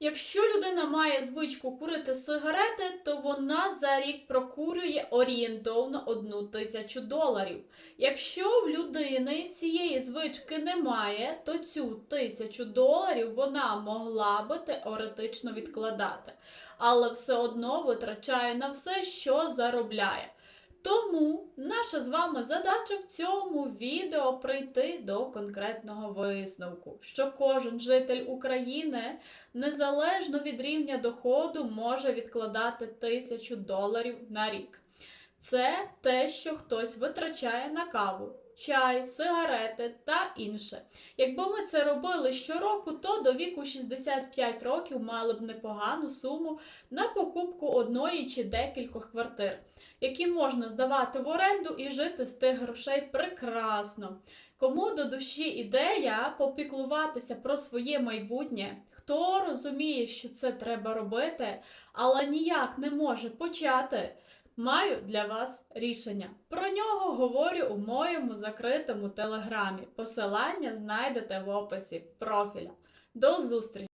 Якщо людина має звичку курити сигарети, то вона за рік прокурює орієнтовно одну тисячу доларів. Якщо в людини цієї звички немає, то цю тисячу доларів вона могла би теоретично відкладати, але все одно витрачає на все, що заробляє. Тому наша з вами задача в цьому відео прийти до конкретного висновку, що кожен житель України незалежно від рівня доходу може відкладати тисячу доларів на рік. Це те, що хтось витрачає на каву, чай, сигарети та інше. Якби ми це робили щороку, то до віку 65 років мали б непогану суму на покупку одної чи декількох квартир, які можна здавати в оренду і жити з тих грошей прекрасно. Кому до душі ідея попіклуватися про своє майбутнє, хто розуміє, що це треба робити, але ніяк не може почати, маю для вас рішення. Про нього говорю у моєму закритому телеграмі. Посилання знайдете в описі профіля. До зустрічі!